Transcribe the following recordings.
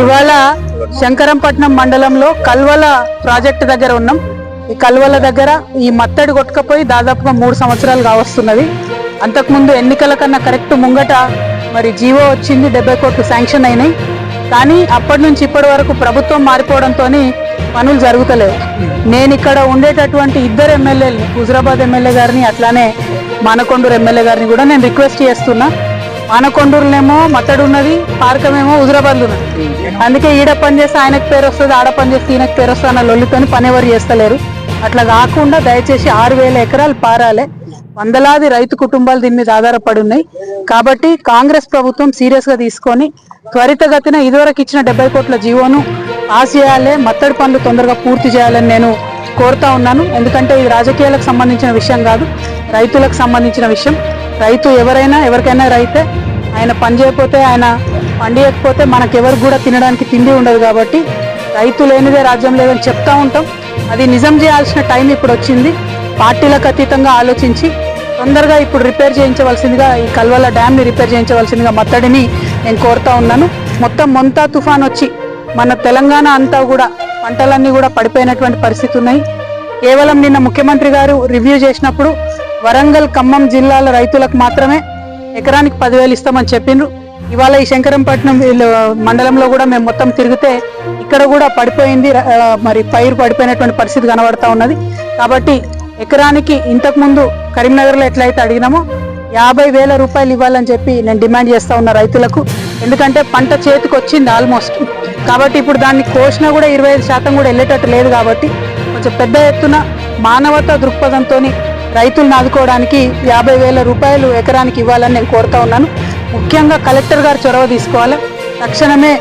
ఇవాళ శంకరంపట్నం మండలంలో కల్వల ప్రాజెక్టు దగ్గర ఉన్నాం. ఈ కల్వల దగ్గర ఈ మత్తడి కొట్టుకపోయి దాదాపుగా మూడు సంవత్సరాలు కావస్తున్నది. అంతకుముందు ఎన్నికల కన్నా కరెక్ట్ ముంగట మరి జీవో వచ్చింది డెబ్బై కోట్లు శాంక్షన్ అయినాయి. కానీ అప్పటి నుంచి ఇప్పటి వరకు ప్రభుత్వం మారిపోవడంతో పనులు జరుగుతలేవు. నేను ఇక్కడ ఉండేటటువంటి ఇద్దరు ఎమ్మెల్యేలు హుజరాబాద్ ఎమ్మెల్యే గారిని అట్లానే మానకొండూరు ఎమ్మెల్యే గారిని కూడా నేను రిక్వెస్ట్ చేస్తున్నా. మానకొండూరులేమో మతడు ఉన్నది పార్కమేమో హుజరాబాద్ ఉన్నది. అందుకే ఈడ పని చేస్తే ఆయనకు పేరు వస్తుంది ఆడ పని చేస్తే ఈయనకు పేరు వస్తుంది అన్న లొల్లితోని పని ఎవరు చేస్తలేరు. అట్లా కాకుండా దయచేసి ఆరు వేల ఎకరాలు పారాలే. వందలాది రైతు కుటుంబాలు దీని మీద ఆధారపడి ఉన్నాయి. కాబట్టి కాంగ్రెస్ ప్రభుత్వం సీరియస్గా తీసుకొని త్వరితగతిన ఇదివరకు ఇచ్చిన డెబ్బై కోట్ల జీవోను పాస్ చేయాలి మత్తడి పనులు తొందరగా పూర్తి చేయాలని నేను కోరుతా ఉన్నాను. ఎందుకంటే ఇది రాజకీయాలకు సంబంధించిన విషయం కాదు రైతులకు సంబంధించిన విషయం. రైతు ఎవరైనా ఎవరికైనా రైతే ఆయన పని చేయకపోతే ఆయన పండియకపోతే ఎవరు కూడా తినడానికి తిండి ఉండదు కాబట్టి రైతు లేనిదే రాజ్యం లేదని చెప్తా ఉంటాం. అది నిజం చేయాల్సిన టైం ఇప్పుడు వచ్చింది. పార్టీలకు అతీతంగా ఆలోచించి తొందరగా ఇప్పుడు రిపేర్ చేయించవలసిందిగా ఈ కల్వల డ్యామ్ని రిపేర్ చేయించవలసిందిగా మత్తడిని నేను కోరుతా ఉన్నాను. మొత్తం మొంతా తుఫాన్ వచ్చి మన తెలంగాణ అంతా కూడా పంటలన్నీ కూడా పడిపోయినటువంటి పరిస్థితి ఉన్నాయి. కేవలం నిన్న ముఖ్యమంత్రి గారు రివ్యూ చేసినప్పుడు వరంగల్ ఖమ్మం జిల్లాల రైతులకు మాత్రమే ఎకరానికి పదివేలు ఇస్తామని చెప్పిండ్రు. ఇవాళ ఈ శంకరంపట్నం వీళ్ళు మండలంలో కూడా మేము మొత్తం తిరిగితే ఇక్కడ కూడా పడిపోయింది మరి పైరు పడిపోయినటువంటి పరిస్థితి కనబడతా ఉన్నది. కాబట్టి ఎకరానికి ఇంతకుముందు కరీంనగర్లో ఎట్లయితే అడిగినామో యాభై వేల రూపాయలు ఇవ్వాలని చెప్పి నేను డిమాండ్ చేస్తా ఉన్న రైతులకు. ఎందుకంటే పంట చేతికి వచ్చింది ఆల్మోస్ట్. కాబట్టి ఇప్పుడు దాన్ని కోసినా కూడా ఇరవై ఐదు శాతం కూడా వెళ్ళేటట్టు లేదు కాబట్టి కొంచెం పెద్ద ఎత్తున మానవతా దృక్పథంతో రైతులను ఆదుకోవడానికి యాభై వేల రూపాయలు ఎకరానికి ఇవ్వాలని నేను కోరుతా ఉన్నాను. ముఖ్యంగా కలెక్టర్ గారు చొరవ తీసుకోవాలి. తక్షణమే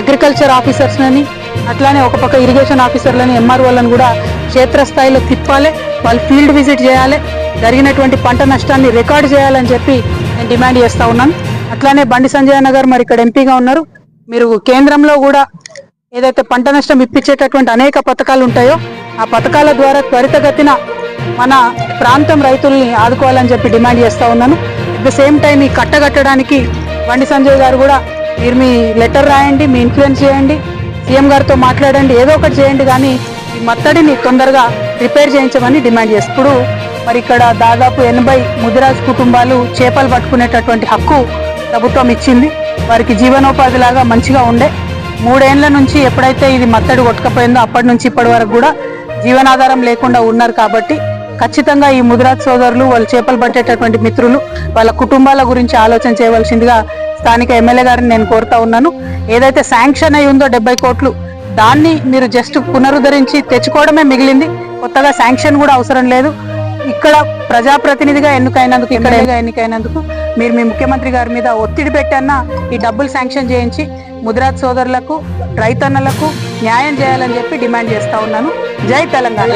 అగ్రికల్చర్ ఆఫీసర్స్ని అట్లానే ఒక పక్క ఇరిగేషన్ ఆఫీసర్లని ఎంఆర్ఓలను కూడా క్షేత్రస్థాయిలో తిప్పాలి. వాళ్ళు ఫీల్డ్ విజిట్ చేయాలి. జరిగినటువంటి పంట నష్టాన్ని రికార్డు చేయాలని చెప్పి నేను డిమాండ్ చేస్తూ ఉన్నాను. అట్లానే బండి సంజయ్ నగర్ గారు మరి ఇక్కడ ఎంపీగా ఉన్నారు. మీరు కేంద్రంలో కూడా ఏదైతే పంట నష్టం ఇప్పించేటటువంటి అనేక పథకాలు ఉంటాయో ఆ పథకాల ద్వారా త్వరితగతిన మన ప్రాంతం రైతుల్ని ఆదుకోవాలని చెప్పి డిమాండ్ చేస్తూ ఉన్నాను. అట్ ద సేమ్ టైం ఈ కట్టగట్టడానికి బండి సంజయ్ గారు కూడా మీరు మీ లెటర్ రాయండి మీ ఇన్ఫ్లుయెన్స్ చేయండి సీఎం గారితో మాట్లాడండి ఏదో ఒకటి చేయండి కానీ ఈ మత్తడిని తొందరగా రిపేర్ చేయించమని డిమాండ్ చేస్తుడు మరి ఇక్కడ దాదాపు ఎనభై ముదిరాజ్ కుటుంబాలు చేపలు పట్టుకునేటటువంటి హక్కు ప్రభుత్వం ఇచ్చింది. వారికి జీవనోపాధి లాగా మంచిగా ఉండే. మూడేండ్ల నుంచి ఎప్పుడైతే ఇది మత్తడి కొట్టుకపోయిందో అప్పటి నుంచి ఇప్పటి వరకు కూడా జీవనాధారం లేకుండా ఉన్నారు కాబట్టి ఖచ్చితంగా ఈ ముదిరాజ్ సోదరులు వాళ్ళు చేపలు పట్టేటటువంటి మిత్రులు వాళ్ళ కుటుంబాల గురించి ఆలోచన చేయవలసిందిగా స్థానిక ఎమ్మెల్యే గారిని నేను కోరుతా ఉన్నాను. ఏదైతే శాంక్షన్ అయి ఉందో డెబ్బై కోట్లు దాన్ని మీరు జస్ట్ పునరుద్ధరించి తెచ్చుకోవడమే మిగిలింది. కొత్తగా శాంక్షన్ కూడా అవసరం లేదు. ఇక్కడ ప్రజాప్రతినిధిగా ఎన్నికైనందుకు ఎక్కడేగా ఎన్నికైనందుకు మీరు మీ ముఖ్యమంత్రి గారి మీద ఒత్తిడి పెట్టన్నా ఈ డబ్బులు శాంక్షన్ చేయించి ముదిరాజ్ సోదరులకు రైతన్నలకు న్యాయం చేయాలని చెప్పి డిమాండ్ చేస్తా ఉన్నాను. జై తెలంగాణ.